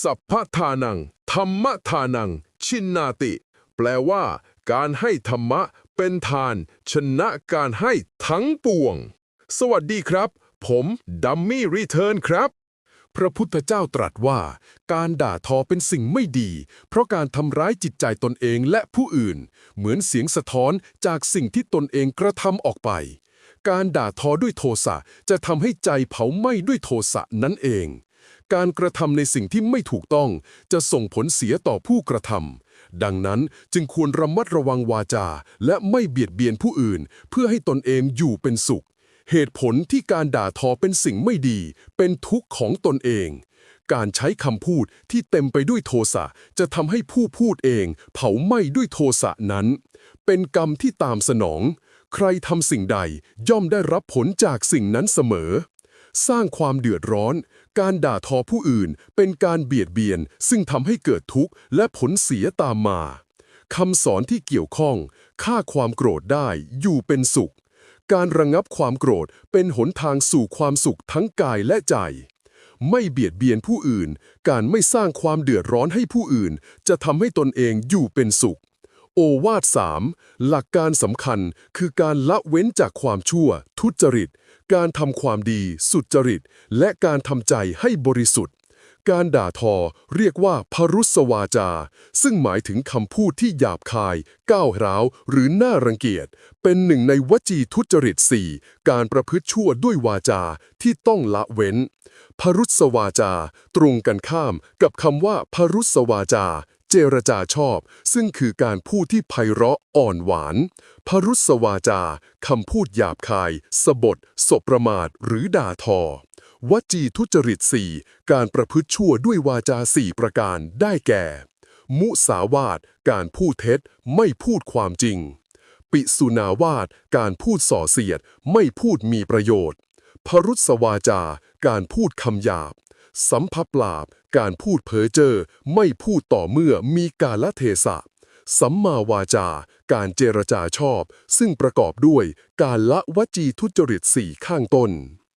สัพพทานัง ธรรมทานัง ชินนาติ แปลว่า การให้ธรรมะเป็นทาน ชนะการให้ทั้งปวง สวัสดีครับ ผมดัมมี่รีเทิร์นครับ พระพุทธเจ้าตรัสว่า การด่าทอเป็นสิ่งไม่ดี เพราะการทำร้ายจิตใจตนเองและผู้อื่น เหมือนเสียงสะท้อนจากสิ่งที่ตนเองกระทำออกไปการด่าทอด้วยโทสะจะทำให้ใจเผาไหม้ด้วยโทสะนั่นเอง การกระทำในสิ่งที่ไม่ถูกต้องจะส่งผลเสียต่อผู้กระทำดังนั้นจึงควรระมัดระวังวาจา และไม่เบียดเบียนผู้อื่น เพื่อให้ตนเองอยู่เป็นสุข เหตุผลที่การด่าทอเป็นสิ่งไม่ดี เป็นทุกข์ของตนเอง การใช้คำพูดที่เต็มไปด้วยโทสะจะทำให้ผู้พูดเอง เผาไหม้ด้วยโทสะนั้น เป็นกรรมที่ตามสนอง ใครทำสิ่งใดย่อมได้รับผลจากสิ่งนั้นเสมอ สร้างความเดือดร้อน การด่าทอผู้อื่น เป็นการเบียดเบียน ซึ่งทำให้เกิดทุกข์และผลเสียตามมาคำสอนที่เกี่ยวข้องฆ่าความโกรธได้อยู่เป็นสุข การระงับความโกรธเป็นหนทางสู่ความสุขทั้งกายและใจ ไม่เบียดเบียนผู้อื่น การไม่สร้างความเดือดร้อนให้ผู้อื่น จะทำให้ตนเองอยู่เป็นสุข โอวาทสามหลักการสำคัญคือการละเว้นจากความชั่ว ทุจริต การทำความดี สุจริต และการทำใจให้บริสุทธิ์ การด่าทอเรียกว่าพรุสวาจา ซึ่งหมายถึงคำพูดที่หยาบคาย ก้าวร้าว หรือน่ารังเกียจ เป็นหนึ่งในวจีทุจริตสี่การประพฤติชั่วด้วยวาจาที่ต้องละเว้นพรุสวาจา ตรงกันข้ามกับคำว่าพรุสวาจา เจรจาชอบ ซึ่งคือการพูดที่ไพเราะอ่อนหวาน พรุสวาจา คำพูดหยาบคาย สบทสบประมาท หรือด่าทอ วจีทุจริตสี่การประพฤติชั่วด้วยวาจาสี่ประการได้แก่ มุสาวาท การพูดเท็จ ไม่พูดความจริง ปิสุนาวาท การพูดส่อเสียด ไม่พูดมีประโยชน์ พรุสวาจา การพูดคำหยาบ สัมผัสปลาบ การพูดเพ้อเจ้อไม่พูดต่อเมื่อมีกาลเทศะ สัมมาวาจา การเจรจาชอบ ซึ่งประกอบด้วยการละวจีทุจริตสี่ข้างต้น